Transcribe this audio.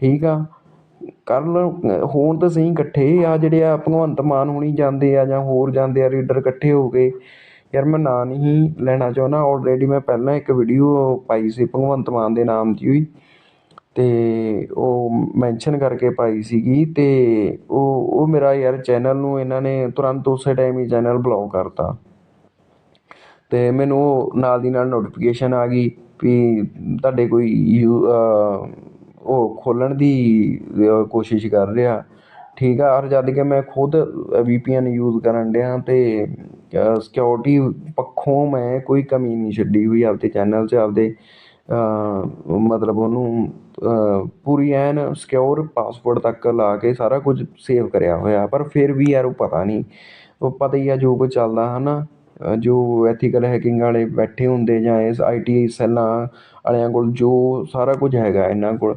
ਠੀਕ ਆ। ਕਰਨ ਹੋਣ ਤਾਂ ਸਹੀ ਇਕੱਠੇ ਆਹ ਜਿਹੜੇ ਆ ਭਗਵੰਤ ਮਾਨ ਹੋਣੀ ਜਾਂਦੇ ਆ ਜਾਂ ਹੋਰ ਜਾਂਦੇ ਆ, ਰੀਡਰ ਇਕੱਠੇ ਹੋ ਕੇ। ਯਾਰ ਮੈਂ ਨਾਂ ਨਹੀਂ ਲੈਣਾ ਚਾਹੁੰਦਾ। ਆਲਰੇਡੀ ਮੈਂ ਪਹਿਲਾਂ ਇੱਕ ਵੀਡੀਓ ਪਾਈ ਸੀ ਭਗਵੰਤ ਮਾਨ ਦੇ ਨਾਮ ਦੀ ਹੋਈ ਅਤੇ ਉਹ ਮੈਨਸ਼ਨ ਕਰਕੇ ਪਾਈ ਸੀਗੀ ਅਤੇ ਉਹ ਉਹ ਮੇਰਾ ਯਾਰ ਚੈਨਲ ਨੂੰ ਇਹਨਾਂ ਨੇ ਤੁਰੰਤ ਉਸੇ ਟਾਈਮ ਹੀ ਚੈਨਲ ਬਲੌਕ ਕਰਤਾ। ਅਤੇ ਮੈਨੂੰ ਉਹ ਨਾਲ ਦੀ ਨਾਲ ਨੋਟੀਫਿਕੇਸ਼ਨ ਆ ਗਈ ਵੀ ਤੁਹਾਡੇ ਕੋਈ ਯੂ ਉਹ ਖੋਲ੍ਹਣ ਦੀ ਕੋਸ਼ਿਸ਼ ਕਰ ਰਿਹਾ। ਠੀਕ ਆ ਔਰ ਜਦ ਕਿ ਮੈਂ ਖੁਦ ਵੀ ਪੀ ਐਨ ਯੂਜ਼ ਕਰਨ ਡਿਆ ਅਤੇ ਸਿਕਿਉਰਿਟੀ ਪੱਖੋਂ ਮੈਂ ਕੋਈ ਕਮੀ ਨਹੀਂ ਛੱਡੀ ਹੋਈ ਆਪਦੇ ਚੈਨਲ 'ਚ, ਆਪਦੇ ਮਤਲਬ ਉਹਨੂੰ ਪੂਰੀ ਐਨ ਸਿਕਿਉਰ ਪਾਸਵਰਡ ਤੱਕ ਲਾ ਕੇ ਸਾਰਾ ਕੁਝ ਸੇਵ ਕਰਿਆ ਹੋਇਆ। ਪਰ ਫਿਰ ਵੀ ਯਾਰ ਉਹ ਪਤਾ ਨਹੀਂ। ਉਹ ਪਤਾ ਹੀ ਆ ਜੋ ਕੁਝ ਚੱਲਦਾ ਹੈ ਨਾ ਜੋ ਐਥੀਕਲ ਹੈਕਿੰਗ ਵਾਲੇ ਬੈਠੇ ਹੁੰਦੇ ਜਾਂ ਇਸ ਆਈ ਟੀ ਸੈੱਲਾਂ ਵਾਲਿਆਂ ਕੋਲ ਜੋ ਸਾਰਾ ਕੁਝ ਹੈਗਾ ਇਹਨਾਂ ਕੋਲ